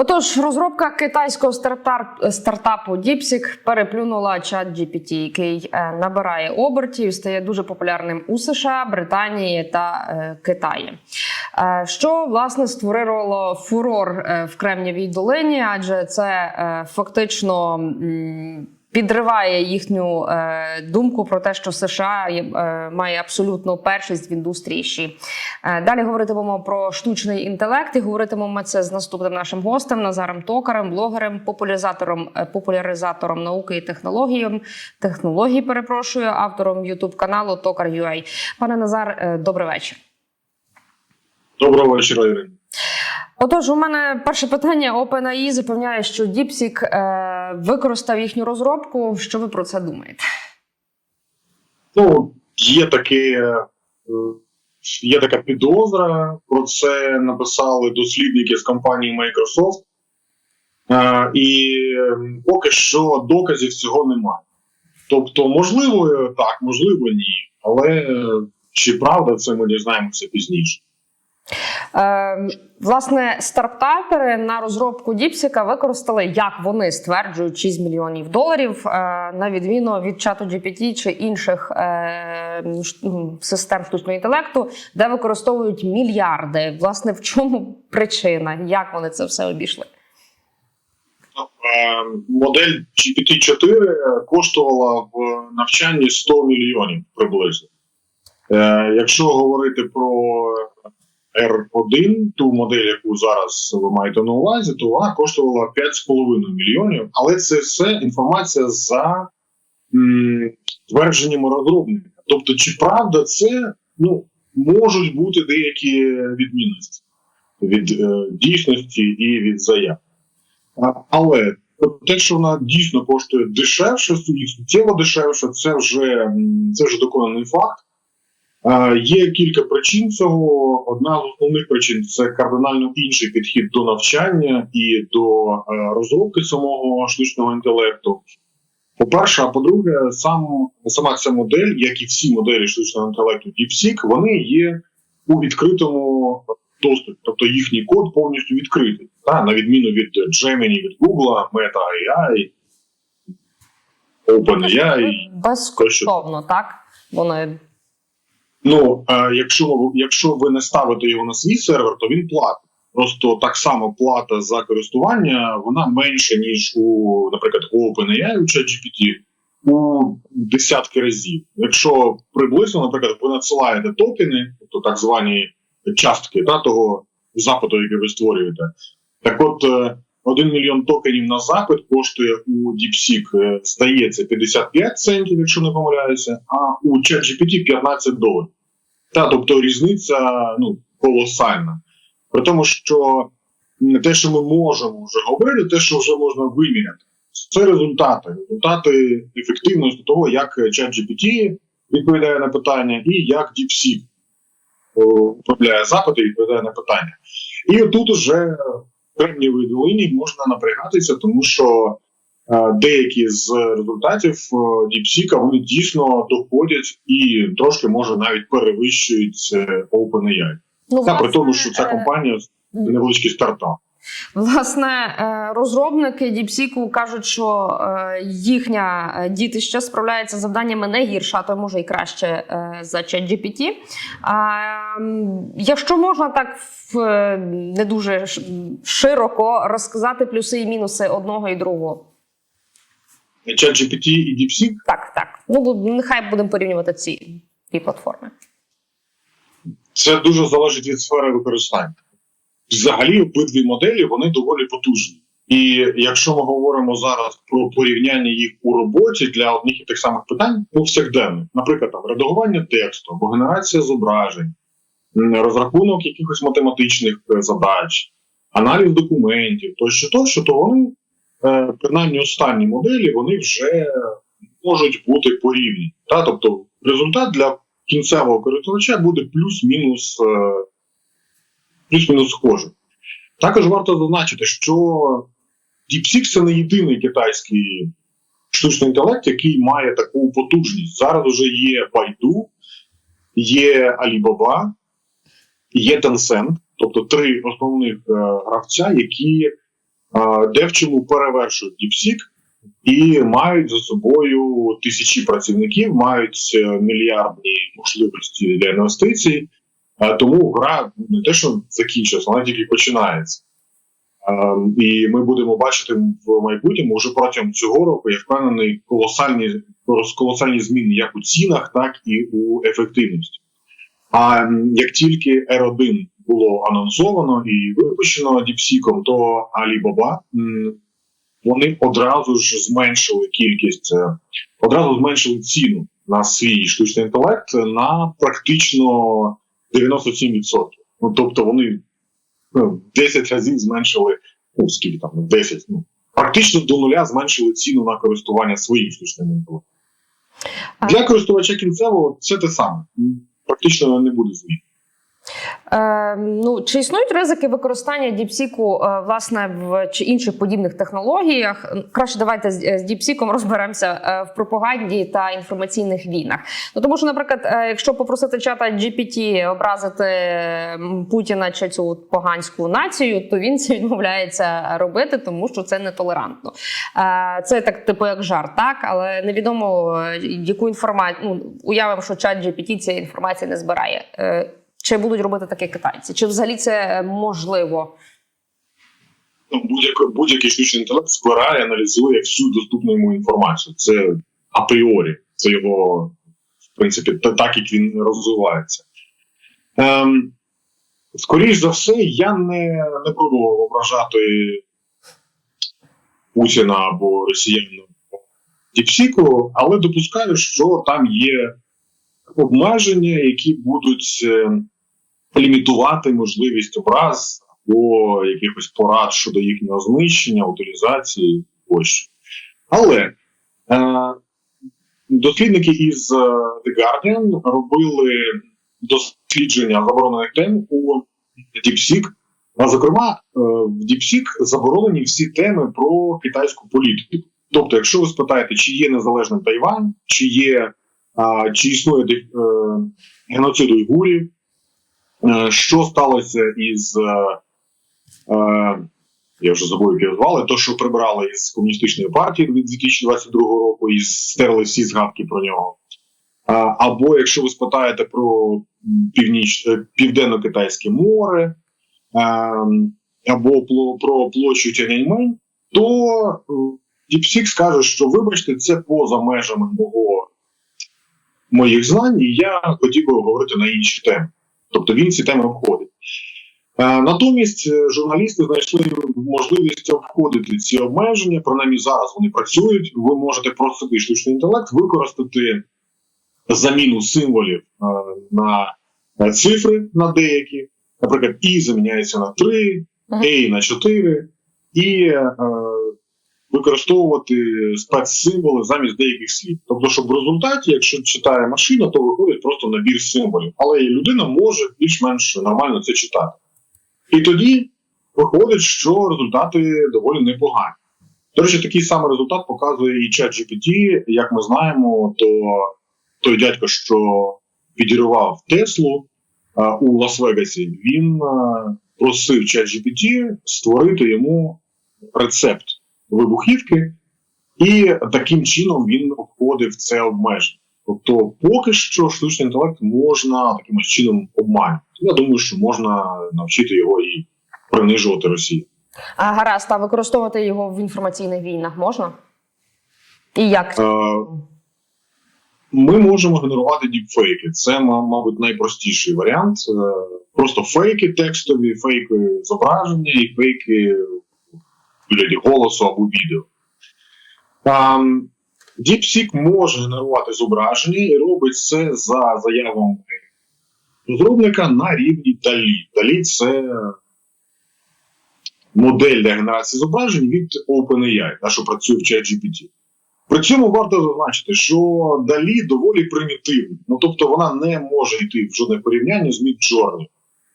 Отож, розробка китайського стартап, стартапу DeepSeek переплюнула чат GPT, який е, набирає обертів, стає дуже популярним у США, Британії та е, Китаї. Е, що власне створило фурор в Кремнівій долині, адже це фактично. Підриває їхню е, думку про те, що США є, е, має абсолютну першість в індустрії. ЩІ. Е, далі говоритимемо про штучний інтелект і говоритимемо це з наступним нашим гостем Назаром Токарем, блогером, популяризатором, е, популяризатором науки і технологій, технологій, перепрошую, автором Ютуб каналу Токар.ua. Пане Назар, е, добрий вечір. Доброго вечора, Ірина. Отож, у мене перше питання. OpenAI запевняє, що DeepSeek е, використав їхню розробку. Що ви про це думаєте? Ну, є таке, є така підозра. Про це написали дослідники з компанії Microsoft. Е, І поки що доказів цього немає. Тобто, можливо, е, так, можливо, ні. Але е, чи правда це ми дізнаємося пізніше. Е, власне, стартапери на розробку Діпсіка використали, як вони стверджують, 6 мільйонів доларів, е, на відміну від чату GPT чи інших е, м, систем штучного інтелекту, де використовують мільярди. Власне, в чому причина? Як вони це все обійшли? Е, Модель GPT-4 коштувала в навчанні 100 мільйонів приблизно. Якщо говорити про R1, ту модель, яку зараз ви маєте на увазі, то вона коштувала 5,5 мільйонів. Але це все інформація за м, твердженнями розробника. Тобто, чи правда це ну, можуть бути деякі відмінності від е, дійсності і від заяв. Але те, що вона дійсно коштує дешевше, суттєво дешевше, це вже, це вже доконаний факт. А, Є кілька причин цього. Одна з основних причин це кардинально інший підхід до навчання і до е, розробки самого штучного інтелекту. По-перше, а по-друге, сам, сама ця модель, як і всі моделі штучного інтелекту DeepSeek, вони є у відкритому доступі, тобто їхній код повністю відкритий, та, на відміну від Gemini, від Google, Meta AI, OpenAI. Безкоштовно, так? Вони Ну, е, якщо, якщо ви не ставите його на свій сервер, то він платить. Просто так само плата за користування вона менша, ніж у, наприклад, у OpenAI, у ChatGPT, у десятки разів. Якщо приблизно, наприклад, ви надсилаєте токени, тобто так звані частки та, того запиту, який ви створюєте, так от е, 1 мільйон токенів на запит коштує у DeepSeek, е, стається 55 центів, якщо не помиляюся, а у ChatGPT 15 доларів. Та, тобто різниця ну, колосальна. При тому, що те, що ми можемо вже говорити, те, що вже можна виміряти, це результати. Результати ефективності того, як ChatGPT відповідає на питання, і як DeepSeek о, управляє запити і відповідає на питання. І отут уже Кремнієвій долині можна напрягатися, тому що е, деякі з результатів е, DeepSeek, вони дійсно доходять і трошки може навіть перевищують е, OpenAI. ну, Та при тому, що ця е, компанія невеличкий стартап. Власне, е, розробники DeepSeek кажуть, що е, їхня е, дітище справляється з завданнями не гірше, а то може і краще за ChatGPT. Якщо можна так не дуже широко розказати плюси і мінуси одного і другого. ChatGPT і DeepSeek Так, так. Ну нехай будемо порівнювати ці дві платформи. це дуже залежить від сфери використання. Взагалі, обидві моделі вони доволі потужні. І якщо ми говоримо зараз про порівняння їх у роботі для одних і тих самих питань, повсякденних, наприклад, там редагування тексту або генерація зображень, розрахунок якихось математичних е, задач, аналіз документів, тощо, тощо, то вони, е, принаймні останні моделі, вони вже можуть бути порівні. Тобто результат для кінцевого користувача буде плюс-мінус е, плюс-мінус схожий. Також варто зазначити, що DeepSeek – це не єдиний китайський штучний інтелект, який має таку потужність. Зараз вже є Baidu, є Alibaba, є Tencent, тобто три основних е, гравця, які е, де в чому перевершують DeepSeek і мають за собою тисячі працівників, мають е, мільярдні можливості для інвестицій. Тому гра не те, що закінчилася, вона тільки починається. Е, І ми будемо бачити в майбутньому вже протягом цього року, я впевнений, колосальні колосальні зміни як у цінах, так і у ефективності. А як тільки R1 було анонсовано і випущено DeepSeek, то Alibaba вони одразу ж зменшили кількість, е, одразу зменшили ціну на свій штучний інтелект на практично 97%. Ну тобто вони ну, 10 разів зменшили, ну скільки там, 10, ну практично до нуля зменшили ціну на користування своїм штучним інтелектом. Для користувача кінцевого це те саме. Практично не буде змін. Е, ну, чи існують ризики використання діпсіку е, власне в чи інших подібних технологіях? Краще давайте з, з діпсіком розберемося е, в пропаганді та інформаційних війнах. Ну тому що, наприклад, е, якщо попросити чата GPT образити Путіна чи цю поганську націю, то він це відмовляється робити, тому що це нетолерантно. Е, це так, типу, як жарт, так але невідомо е, яку інформацію. Ну уявимо, що чат GPT цієї інформації не збирає. Е, чи будуть робити таке китайці? Чи взагалі це можливо? Ну, будь-який будь-який штучний інтелект збирає, аналізує всю доступну йому інформацію. Це апріорі, це його, в принципі, так як він розвивається. Ем, скоріш за все, я не, не пробував ображати Путіна або росіян Діпсіку, але допускаю, що там є обмеження, які будуть е, лімітувати можливість образ або якихось порад щодо їхнього знищення, утилізації тощо. Але е, дослідники із е, The Guardian робили дослідження заборонених тем у DeepSeek. А зокрема, е, в DeepSeek заборонені всі теми про китайську політику. Тобто, якщо ви спитаєте, чи є незалежним Тайвань, чи є а, чи існує е, геноцид уйгурів, що сталося із е, е, я вже забув, як його звали, то, що прибрали із комуністичної партії від 2022 року і стерли всі згадки про нього. Або якщо ви спитаєте про північ, е, південно-китайське море, е, або про площу Тяньаньмень, то е, DeepSeek скаже, що вибачте, це поза межами мого моїх знань, і я хотів би говорити на інші теми. Тобто він ці теми обходить. Е, Натомість е, журналісти знайшли можливість обходити ці обмеження. Принаймні зараз вони працюють. Ви можете простий штучний інтелект використати заміну символів е, на цифри на деякі. Наприклад, І заміняється на 3, Мгм. A на 4, і використовувати спецсимволи замість деяких слів. Тобто, щоб в результаті, якщо читає машина, то виходить просто набір символів. Але і людина може більш-менш нормально це читати. І тоді виходить, що результати доволі непогані. До речі, такий самий результат показує і ChatGPT. Як ми знаємо, то той дядько, що підірвав Теслу а, у Лас-Вегасі, він а, просив ChatGPT створити йому рецепт вибухівки, і таким чином він обходив це обмеження. Тобто, поки що штучний інтелект можна таким чином обманювати. Я думаю, що можна навчити його і принижувати Росію. А гаразд, а використовувати його в інформаційних війнах можна? І як? Е, Ми можемо генерувати діпфейки. Це, мабуть, найпростіший варіант. Е, Просто фейки текстові, фейки зображення і фейки вигляді голосу або відео. DeepSeek може генерувати зображення і робить це за заявами розробника на рівні DALI. DALI – це модель для генерації зображень від OpenAI, та, що працює в ChatGPT. При цьому варто зазначити, що далі доволі примітивна. Ну тобто вона не може йти в жодне порівняння з Midjourney,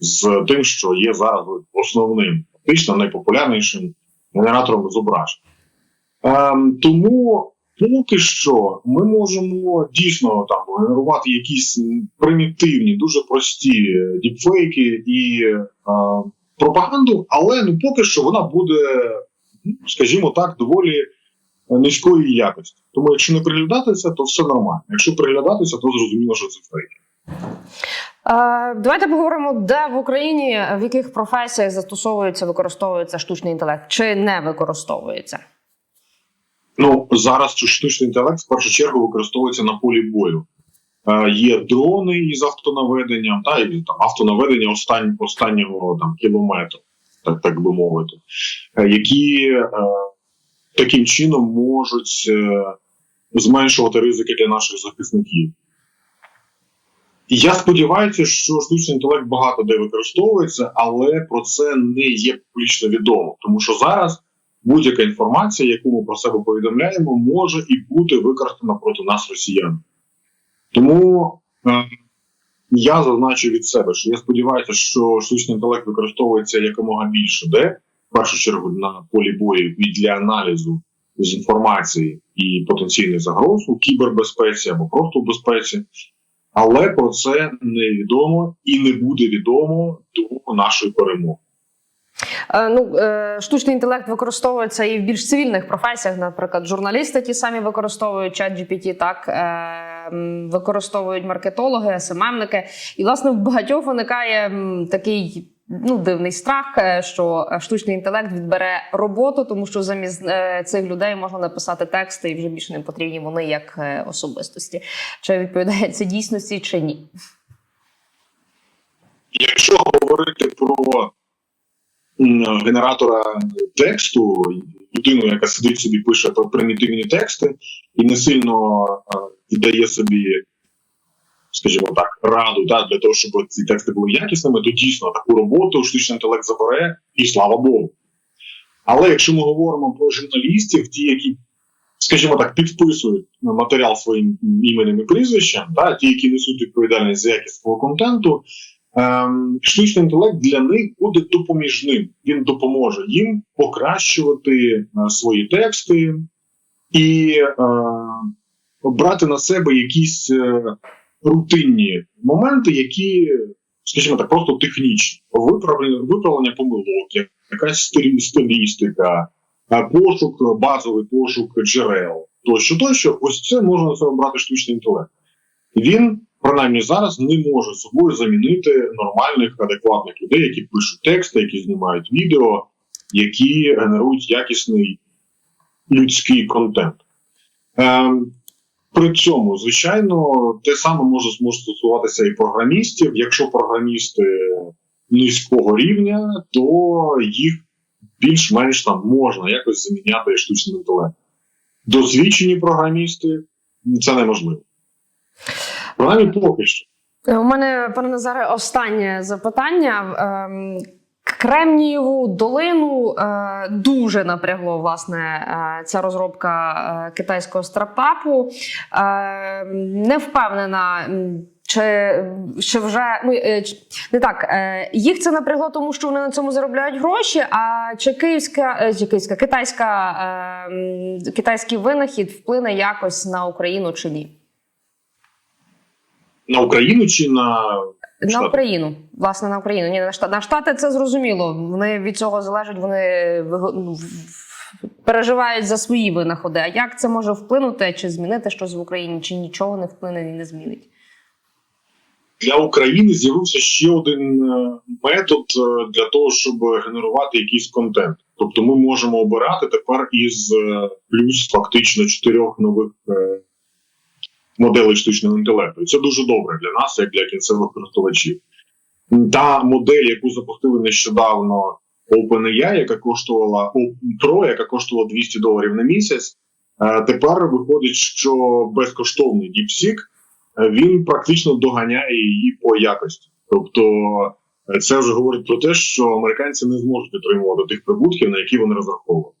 з тим, що є зараз основним, фактично найпопулярнішим генератором зображень. Ем, тому поки що ми можемо дійсно там генерувати якісь примітивні, дуже прості діпфейки і е, пропаганду, але ну поки що вона буде ну, скажімо так, доволі низької якості. Тому, якщо не приглядатися, то все нормально. Якщо приглядатися, то зрозуміло, що це фейк. Е, давайте поговоримо, де в Україні в яких професіях застосовується, використовується штучний інтелект чи не використовується. Ну зараз штучний інтелект в першу чергу використовується на полі бою. Е, є дрони із автонаведенням, та і там автонаведення остань, останнього там кілометру, так, так би мовити, е, які таким чином можуть зменшувати ризики для наших захисників. Я сподіваюся, що штучний інтелект багато де використовується, але про це не є публічно відомо, тому що зараз будь-яка інформація, яку ми про себе повідомляємо, може і бути використана проти нас росіян. Тому е, я зазначу від себе, що я сподіваюся, що штучний інтелект використовується якомога більше, де в першу чергу на полі бою і для аналізу з інформації і потенційних загроз у кібербезпеці або просто в безпеці. Але про це невідомо і не буде відомо до нашої перемоги. Е, Ну, е, штучний інтелект використовується і в більш цивільних професіях, наприклад, журналісти ті самі використовують чат GPT, так е, використовують маркетологи, СММники. І, власне, в багатьох виникає такий. Ну, дивний страх, е, що штучний інтелект відбере роботу, тому що замість е, цих людей можна написати тексти, і вже більше не потрібні вони як е, особистості. Чи відповідає це дійсності, чи ні? Якщо говорити про генератора тексту, людину, яка сидить собі, пише про примітивні тексти і не сильно е, віддає собі, скажімо так, раду да, для того, щоб ці тексти були якісними, то дійсно таку роботу штучний інтелект забере, і слава Богу. Але якщо ми говоримо про журналістів, ті, які, скажімо так, підписують матеріал своїм іменем і прізвищем, да, ті, які несуть відповідальність за якість свого контенту, ем, штучний інтелект для них буде допоміжним. Він допоможе їм покращувати е, свої тексти і е, брати на себе якісь е, рутинні моменти, які, скажімо так, просто технічні. Виправлення, виправлення помилок, якась стилістика, пошук, базовий пошук джерел, тощо, тощо, ось це може на себе брати штучний інтелект. Він, принаймні зараз, не може собою замінити нормальних, адекватних людей, які пишуть тексти, які знімають відео, які генерують якісний людський контент. Ем, при цьому, звичайно, те саме може, може стосуватися і програмістів. Якщо програмісти низького рівня, то їх більш-менш там можна якось заміняти штучним інтелектом. Досвідчені програмісти це неможливо. Принаймні поки що. У мене, пане Назаре, останнє запитання. Ем, Кремнієву долину е, дуже напрягло власне е, ця розробка е, китайського стартапу. Не впевнена. Чи, чи вже ну не так їх це напрягло, тому що вони на цьому заробляють гроші. А чи київська чи київська китайська китайський винахід вплине якось на Україну чи ні? На Україну чи на На Україну, власне, на Україну. Ні, на штати. На штати це зрозуміло. Вони від цього залежать, вони ну, переживають за свої винаходи. А як це може вплинути чи змінити щось в Україні, чи нічого не вплине і не змінить? для України з'явився ще один е, метод е, для того, щоб генерувати якийсь контент. Тобто, ми можемо обирати тепер із е, плюс фактично чотирьох нових моделей штучного інтелекту. І це дуже добре для нас, як для кінцевих користувачів. Та модель, яку запустили нещодавно OpenAI, яка коштувала Pro, яка коштувала 200 доларів на місяць. е, Тепер виходить, що безкоштовний DeepSeek е, він практично доганяє її по якості. Тобто, е, це вже говорить про те, що американці не зможуть отримувати тих прибутків, на які вони розраховували.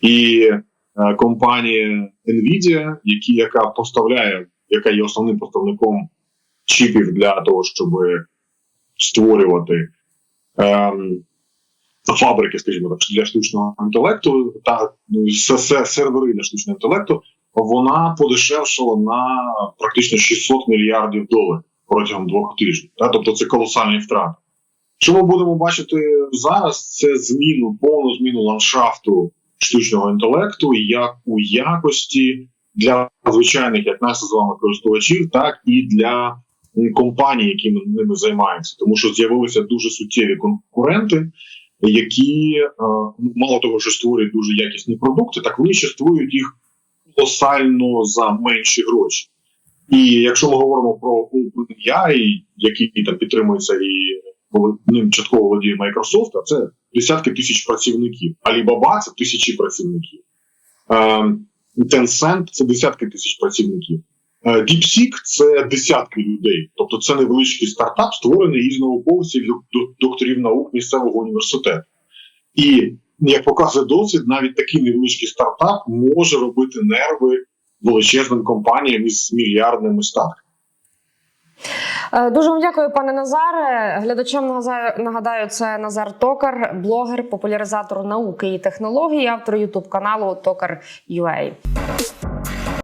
І е, компанія Nvidia, які, яка поставляє, яка є основним поставником чіпів для того, щоб створювати ем, фабрики, скажімо так, для штучного інтелекту та ну, сервери для штучного інтелекту, вона подешевшала на практично 600 мільярдів доларів протягом двох тижнів. Та? Тобто це колосальні втрати. Що ми будемо бачити зараз? Це зміну, повну зміну ландшафту штучного інтелекту, як у якості для звичайних, як нас з вами користувачів, так і для компаній, які ними займаються, тому що з'явилися дуже суттєві конкуренти, які е, мало того, що створюють дуже якісні продукти, так вони ще створюють їх колосально за менші гроші. І якщо ми говоримо про OpenAI, який там підтримується і ним частково володіє Microsoft, а це десятки тисяч працівників. Alibaba – це тисячі працівників. Е, Tencent – це десятки тисяч працівників. Е, DeepSeek – це десятки людей. Тобто це невеличкий стартап, створений із науковців док- докторів наук місцевого університету. І як показує досвід, навіть такий невеличкий стартап може робити нерви величезним компаніям із мільярдними статками. Е, Дуже вам дякую, пане Назаре. Глядачам нагадаю, це Назар Токар, блогер, популяризатор науки і технологій, автор Ютуб каналу Токар.ua.